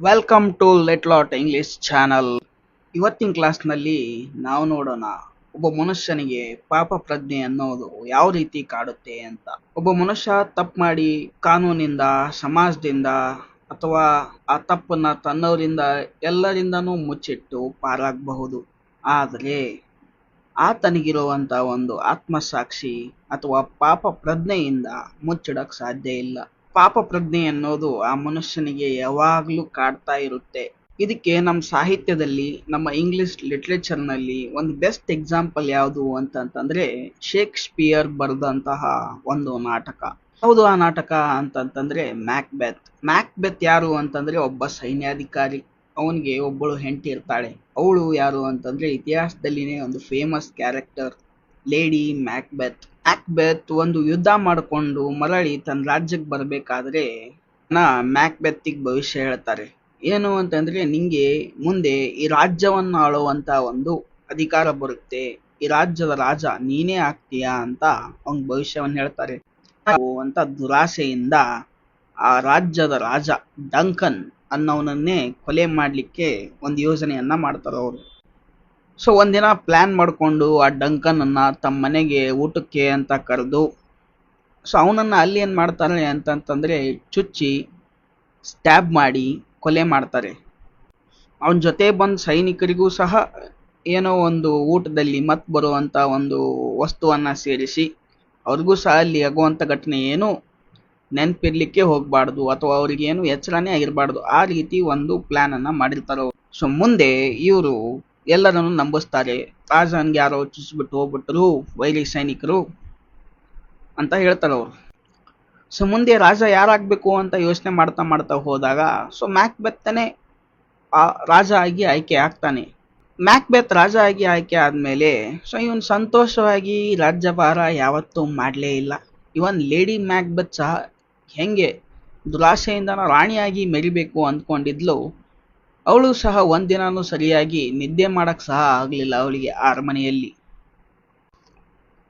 Welcome to let lot English channel ಇವತ್ತಿನ ಕ್ಲಾಸ್ನಲ್ಲಿ ನಾವು ನೋಡೋಣ ಒಬ್ಬ ಮನುಷ್ಯನಿಗೆ ಪಾಪ ಪ್ರಜ್ಞೆ ಅನ್ನೋದು ಯಾವ ರೀತಿ ಕಾಡುತ್ತೆ ಅಂತ. ಒಬ್ಬ ಮನುಷ್ಯ ತಪ್ಪು ಮಾಡಿ ಕಾನೂನಿಂದ, ಸಮಾಜದಿಂದ ಅಥವಾ ಆ ತಪ್ಪನ್ನ ತನ್ನವರಿಂದ ಎಲ್ಲರಿಂದನೂ ಮುಚ್ಚಿಟ್ಟು ಪಾರಾಗಬಹುದು. ಆದರೆ ಆತನಿಗಿರುವಂತ ಒಂದು ಆತ್ಮಸಾಕ್ಷಿ ಅಥವಾ ಪಾಪ ಪ್ರಜ್ಞೆಯಿಂದ ಮುಚ್ಚಿಡಕ್ ಸಾಧ್ಯ ಇಲ್ಲ. ಪಾಪ ಪ್ರಜ್ಞೆ ಅನ್ನೋದು ಆ ಮನುಷ್ಯನಿಗೆ ಯಾವಾಗ್ಲೂ ಕಾಡ್ತಾ ಇರುತ್ತೆ. ಇದಕ್ಕೆ ನಮ್ಮ ಸಾಹಿತ್ಯದಲ್ಲಿ, ನಮ್ಮ ಇಂಗ್ಲಿಷ್ ಲಿಟ್ರೇಚರ್ನಲ್ಲಿ ಒಂದು ಬೆಸ್ಟ್ ಎಕ್ಸಾಂಪಲ್ ಯಾವುದು ಅಂತಂತಂದ್ರೆ ಶೇಕ್ಸ್ಪಿಯರ್ ಬರೆದಂತಹ ಒಂದು ನಾಟಕ. ಹೌದು ಆ ನಾಟಕ ಅಂತಂತಂದ್ರೆ ಮ್ಯಾಕ್ ಬೆತ್ ಮ್ಯಾಕ್ ಬೆತ್ ಯಾರು ಅಂತಂದ್ರೆ ಒಬ್ಬ ಸೈನ್ಯಾಧಿಕಾರಿ. ಅವನಿಗೆ ಒಬ್ಬಳು ಹೆಂಡತಿ ಇರ್ತಾಳೆ. ಅವಳು ಯಾರು ಅಂತಂದ್ರೆ ಇತಿಹಾಸದಲ್ಲಿನೇ ಒಂದು famous character lady Macbeth Macbeth ಒಂದು ಯುದ್ಧ ಮಾಡಿಕೊಂಡು ಮರಳಿ ತನ್ನ ರಾಜ್ಯಕ್ಕೆ ಬರಬೇಕಾದ್ರೆ ನಾ ಮ್ಯಾಕ್ಬೆತ್ತಿಗೆ ಭವಿಷ್ಯ ಹೇಳ್ತಾರೆ. ಏನು ಅಂತಂದ್ರೆ ನಿಂಗೆ ಮುಂದೆ ಈ ರಾಜ್ಯವನ್ನ ಆಳುವಂತ ಒಂದು ಅಧಿಕಾರ ಬರುತ್ತೆ. ಈ ರಾಜ್ಯದ ರಾಜ ನೀನೇ ಆಗ್ತೀಯಾ ಅಂತ ಅವ್ನ್ ಭವಿಷ್ಯವನ್ನ ಹೇಳ್ತಾರೆ. ಅಂತ ದುರಾಸೆಯಿಂದ ಆ ರಾಜ್ಯದ ರಾಜ ಡಂಕನ್ ಅನ್ನೋವನನ್ನೇ ಕೊಲೆ ಮಾಡ್ಲಿಕ್ಕೆ ಒಂದು ಯೋಜನೆಯನ್ನ ಮಾಡ್ತಾರೆ ಅವರು ಸೊ ಒಂದಿನ ಪ್ಲಾನ್ ಮಾಡಿಕೊಂಡು ಆ ಡಂಕನನ್ನು ತಮ್ಮ ಮನೆಗೆ ಊಟಕ್ಕೆ ಅಂತ ಕರೆದು ಸೊ ಅವನನ್ನ ಅಲ್ಲಿ ಏನು ಮಾಡ್ತಾರೆ ಅಂತಂತಂದರೆ ಚುಚ್ಚಿ ಸ್ಟ್ಯಾಬ್ ಮಾಡಿ, ಕೊಲೆ ಮಾಡ್ತಾರೆ. ಅವನ ಜೊತೆ ಬಂದ ಸೈನಿಕರಿಗೂ ಸಹ ಏನೋ ಒಂದು ಊಟದಲ್ಲಿ ಮತ್ತೆ ಬರುವಂತ ಒಂದು ವಸ್ತುವನ್ನ ಸೇರಿಸಿ, ಅವ್ರಿಗೂ ಸಹ ಅಲ್ಲಿ ಆಗುವಂಥ ಘಟನೆ ಏನು ನೆನಪಿರ್ಲಿಕ್ಕೆ ಹೋಗಬಾರ್ದು ಅಥವಾ ಅವ್ರಿಗೇನು ಎಚ್ಚರನೇ ಆಗಿರಬಾರ್ದು. ಆ ರೀತಿ ಒಂದು ಪ್ಲಾನ್ ಅನ್ನ ಮಾಡಿರ್ತಾರೆ ಸೊ ಮುಂದೆ ಇವರು ಎಲ್ಲರನ್ನು ನಂಬಿಸ್ತಾರೆ. ರಾಜನ್ಗೆ ಯಾರೋ ಚುಚ್ಚಿಬಿಟ್ಟು ಹೋಗ್ಬಿಟ್ರು ವೈರಿ ಸೈನಿಕರು ಅಂತ ಹೇಳ್ತಾರೆ ಅವರು. ಸೊ ಮುಂದೆ ರಾಜ ಯಾರಾಗಬೇಕು ಅಂತ ಯೋಚನೆ ಮಾಡ್ತಾ ಮಾಡ್ತಾ ಹೋದಾಗ ಸೊ ಮ್ಯಾಕ್ ಬೆತ್ತನೆ ಆ ರಾಜ ಆಗಿ ಆಯ್ಕೆ ಆಗ್ತಾನೆ. ಮ್ಯಾಕ್ ಬೆತ್ ರಾಜ ಆಗಿ ಆಯ್ಕೆ ಆದಮೇಲೆ ಸೊ ಇವನ್ ಸಂತೋಷವಾಗಿ ರಾಜ್ಯಭಾರ ಯಾವತ್ತೂ ಮಾಡಲೇ ಇಲ್ಲ. ಇವನ್ ಲೇಡಿ ಮ್ಯಾಕ್ ಬೆತ್ ಸಹ ಹೆಂಗೆ ದುರಾಸೆಯಿಂದ ರಾಣಿಯಾಗಿ ಮೆರಿಬೇಕು ಅಂದ್ಕೊಂಡಿದ್ಲು ಅವಳು ಸಹ ಒಂದಿನಾನು ಸರಿಯಾಗಿ ನಿದ್ದೆ ಮಾಡಕ್ ಸಹ ಆಗಲಿಲ್ಲ ಅವಳಿಗೆ ಅರಮನೆಯಲ್ಲಿ.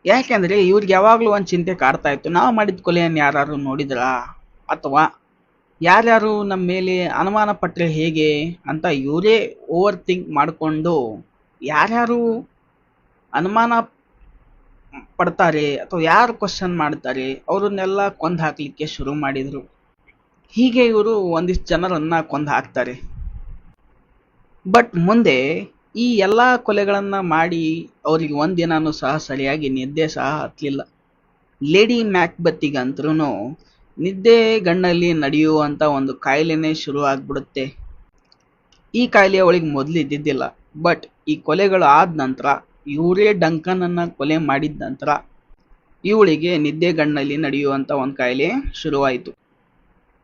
ಯಾಕೆಂದ್ರೆ ಇವ್ರಿಗೆ ಯಾವಾಗಲೂ ಒಂದು ಚಿಂತೆ ಕಾಡ್ತಾ ಇತ್ತು, ನಾವು ಮಾಡಿದ ಕೊಲೆಯನ್ನು ಯಾರು ನೋಡಿದ್ರಾ? ಅಥವಾ ಯಾರ್ಯಾರು ನಮ್ಮ ಮೇಲೆ ಅನುಮಾನ ಪಟ್ಟರೆ ಹೇಗೆ ಅಂತ ಇವರೇ ಓವರ್ ಥಿಂಕ್ ಮಾಡಿಕೊಂಡು ಯಾರ್ಯಾರು ಅನುಮಾನ ಪಡ್ತಾರೆ ಅಥವಾ ಯಾರು ಕ್ವಶನ್ ಮಾಡ್ತಾರೆ ಅವರನ್ನೆಲ್ಲ ಕೊಂದು ಹಾಕಲಿಕ್ಕೆ ಶುರು ಮಾಡಿದರು. ಹೀಗೆ ಇವರು ಒಂದಿಷ್ಟು ಜನರನ್ನು ಕೊಂದು ಹಾಕ್ತಾರೆ. ಬಟ್ ಮುಂದೆ ಈ ಎಲ್ಲ ಕೊಲೆಗಳನ್ನು ಮಾಡಿ ಅವ್ರಿಗೆ ಒಂದಿನಾನು ಸಹ ಸರಿಯಾಗಿ ನಿದ್ದೆ ಸಹ ಹತ್ತಲಿಲ್ಲ ಲೇಡಿ ಮ್ಯಾಕ್ಬತ್ತಿಗಂತ್ರೂ ನಿದ್ದೆ ಗಣ್ಣಲ್ಲಿ ನಡೆಯುವಂಥ ಒಂದು ಕಾಯಿಲೆನೇ ಶುರು ಆಗ್ಬಿಡುತ್ತೆ. ಈ ಕಾಯಿಲೆ ಅವಳಿಗೆ ಮೊದಲು ಇದ್ದಿದ್ದಿಲ್ಲ. ಬಟ್ ಈ ಕೊಲೆಗಳು ಆದ ನಂತರ ಇವರೇ ಡಂಕನನ್ನು ಕೊಲೆ ಮಾಡಿದ ನಂತರ ಇವಳಿಗೆ ನಿದ್ದೆ ಗಣ್ಣಲ್ಲಿ ನಡೆಯುವಂತ ಒಂದು ಕಾಯಿಲೆ ಶುರುವಾಯಿತು.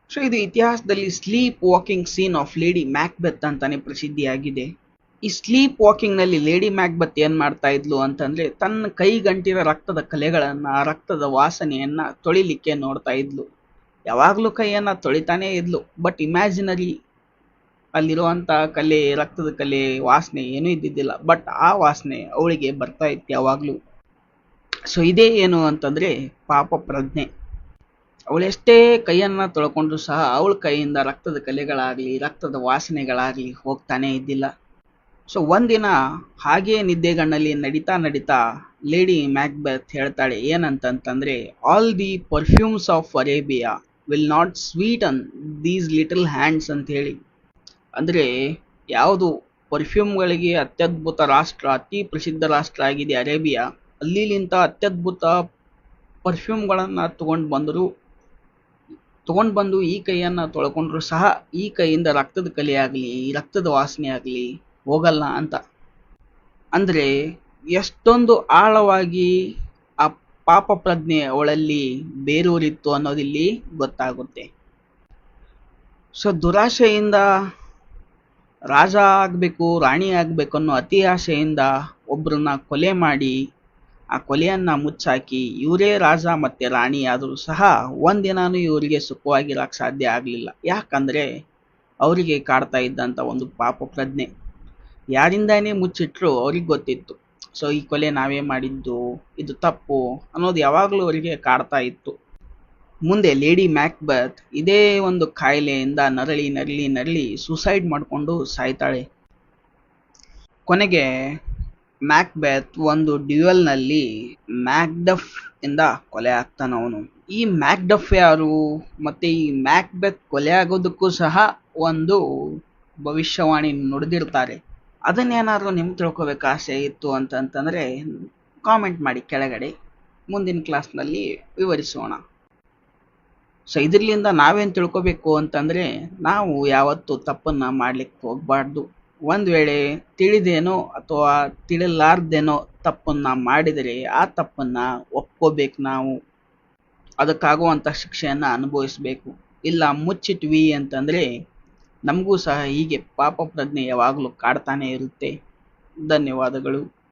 ಸೊ ಇದು ಇತಿಹಾಸದಲ್ಲಿ sleep walking scene of lady Macbeth ಅಂತಾನೆ ಪ್ರಸಿದ್ಧಿಯಾಗಿದೆ. ಈ ಸ್ಲೀಪ್ ವಾಕಿಂಗ್ನಲ್ಲಿ ಲೇಡಿ ಮ್ಯಾಕ್ಬೆತ್ ಏನು ಮಾಡ್ತಾ ಇದ್ಲು ಅಂತಂದ್ರೆ ತನ್ನ ಕೈ ಗಂಟಿನ ರಕ್ತದ ಕಲೆಗಳನ್ನು ರಕ್ತದ ವಾಸನೆಯನ್ನ ತೊಳಿಲಿಕ್ಕೆ ನೋಡ್ತಾ ಇದ್ಲು. ಯಾವಾಗಲೂ ಕೈಯನ್ನ ತೊಳಿತಾನೇ ಇದ್ಲು ಬಟ್ ಇಮ್ಯಾಜಿನರಿ ಅಲ್ಲಿರುವಂಥ ಕಲೆ, ರಕ್ತದ ಕಲೆ, ವಾಸನೆ ಏನೂ ಇದ್ದಿದ್ದಿಲ್ಲ ಬಟ್ ಆ ವಾಸನೆ ಅವಳಿಗೆ ಬರ್ತಾ ಇತ್ತು ಯಾವಾಗಲೂ. ಸೊ ಇದೇ ಏನು ಅಂತಂದ್ರೆ ಪಾಪ ಪ್ರಜ್ಞೆ. ಅವಳೆಷ್ಟೇ ಕೈಯನ್ನ ತೊಳ್ಕೊಂಡ್ರು ಸಹ ಅವಳ ಕೈಯಿಂದ ರಕ್ತದ ಕಲೆಗಳಾಗ್ಲಿ, ರಕ್ತದ ವಾಸನೆಗಳಾಗ್ಲಿ ಹೋಗ್ತಾನೆ ಇದ್ದಿಲ್ಲ. ಸೊ ಒಂದಿನ ಹಾಗೆ ನಿದ್ದೆಗಣ್ಣಲ್ಲಿ ನಡೀತಾ ನಡೀತಾ ಲೇಡಿ ಮ್ಯಾಕ್ಬೆತ್ ಹೇಳ್ತಾಳೆ, ಏನಂತಂತಂದ್ರೆ all the perfumes of Arabia will not sweeten these little hands ಅಂತ ಹೇಳಿ ಅಂದ್ರೆ, ಯಾವುದು ಪರ್ಫ್ಯೂಮ್ಗಳಿಗೆ ಅತ್ಯದ್ಭುತ ರಾಷ್ಟ್ರ, ಅತಿ ಪ್ರಸಿದ್ಧ ರಾಷ್ಟ್ರ ಆಗಿದೆ ಅರೇಬಿಯಾ, ಅಲ್ಲಿಲಿಂತ ಅತ್ಯದ್ಭುತ ಪರ್ಫ್ಯೂಮ್ಗಳನ್ನು ತಗೊಂಡು ಬಂದರು ತಗೊಂಡು ಬಂದು ಈ ಕೈಯನ್ನ ತೊಳ್ಕೊಂಡ್ರು ಸಹ ಈ ಕೈಯಿಂದ ರಕ್ತದ ಕಲೆ ಆಗಲಿ, ರಕ್ತದ ವಾಸನೆ ಆಗಲಿ ಹೋಗಲ್ಲ ಅಂತ. ಅಂದ್ರೆ ಎಷ್ಟೊಂದು ಆಳವಾಗಿ ಆ ಪಾಪ ಪ್ರಜ್ಞೆ ಅವಳಲ್ಲಿ ಬೇರೂರಿತ್ತು ಅನ್ನೋದಿಲ್ಲಿ ಗೊತ್ತಾಗುತ್ತೆ. ಸೊ ದುರಾಶೆಯಿಂದ ರಾಜ ಆಗಬೇಕು, ರಾಣಿ ಆಗ್ಬೇಕು ಅನ್ನೋ ಅತಿ ಆಸೆಯಿಂದ ಒಬ್ಬರನ್ನ ಕೊಲೆ ಮಾಡಿ ಆ ಕೊಲೆಯನ್ನ ಮುಚ್ಚಾಕಿ ಇವರೇ ರಾಜ ಮತ್ತೆ ರಾಣಿ ಆದರೂ ಸಹ ಒಂದಿನಾನು ಇವರಿಗೆ ಸುಖವಾಗಿರಕ್ಕೆ ಸಾಧ್ಯ ಆಗಲಿಲ್ಲ. ಯಾಕಂದ್ರೆ ಅವರಿಗೆ ಕಾಡ್ತಾ ಇದ್ದಂತ ಒಂದು ಪಾಪ ಪ್ರಜ್ಞೆ. ಯಾರಿಂದಾನೇ ಮುಚ್ಚಿಟ್ರು ಅವ್ರಿಗೆ ಗೊತ್ತಿತ್ತು. ಸೊ ಈ ಕೊಲೆ ನಾವೇ ಮಾಡಿದ್ದು, ಇದು ತಪ್ಪು ಅನ್ನೋದು ಯಾವಾಗಲೂ ಅವರಿಗೆ ಕಾಡ್ತಾ ಇತ್ತು. ಮುಂದೆ ಲೇಡಿ ಮ್ಯಾಕ್ಬತ್ ಇದೇ ಒಂದು ಕಾಯಿಲೆಯಿಂದ ನರಳಿ ನರಳಿ ನರಳಿ ಸೂಸೈಡ್ ಮಾಡಿಕೊಂಡು ಸಾಯ್ತಾಳೆ. ಕೊನೆಗೆ ಮ್ಯಾಕ್ಬೆತ್ ಒಂದು ಡ್ಯುಯಲ್ನಲ್ಲಿ ಮ್ಯಾಕ್ಡಫ್ ಇಂದ ಕೊಲೆ ಆಗ್ತಾನ ಅವನು. ಈ ಮ್ಯಾಕ್ಡಫ್ ಯಾರು? ಮತ್ತೆ ಈ ಮ್ಯಾಕ್ಬೆತ್ ಕೊಲೆ ಆಗೋದಕ್ಕೂ ಸಹ ಒಂದು ಭವಿಷ್ಯವಾಣಿ ನುಡಿದಿರ್ತಾರೆ. ಅದನ್ನೇನಾದ್ರು ನಿಮ್ಗೆ ತಿಳ್ಕೊಬೇಕು ಆಸೆ ಇತ್ತು ಅಂತಂತಂದರೆ ಕಾಮೆಂಟ್ ಮಾಡಿ ಕೆಳಗಡೆ. ಮುಂದಿನ ಕ್ಲಾಸ್ನಲ್ಲಿ ವಿವರಿಸೋಣ. ಸೊ ಇದರಿಂದ ನಾವೇನು ತಿಳ್ಕೊಬೇಕು ಅಂತಂದ್ರೆ ನಾವು ಯಾವತ್ತೂ ತಪ್ಪನ್ನ ಮಾಡ್ಲಿಕ್ಕೆ ಹೋಗ್ಬಾರ್ದು. ಒಂದ್ ವೇಳೆ ತಿಳಿದೇನೋ ಅಥವಾ ತಿಳಿಲಾರ್ದೇನೋ ತಪ್ಪನ್ನ ಮಾಡಿದರೆ ಆ ತಪ್ಪನ್ನ ಒಪ್ಕೋಬೇಕು ನಾವು. ಅದಕ್ಕಾಗುವಂಥ ಶಿಕ್ಷೆಯನ್ನು ಅನುಭವಿಸ್ಬೇಕು. ಇಲ್ಲ ಮುಚ್ಚಿಟ್ವಿ ಅಂತಂದ್ರೆ ನಮಗೂ ಸಹ ಹೀಗೆ ಪಾಪ ಪ್ರಜ್ಞೆ ಯಾವಾಗಲೂ ಕಾಡ್ತಾನೆ ಇರುತ್ತೆ. ಧನ್ಯವಾದಗಳು.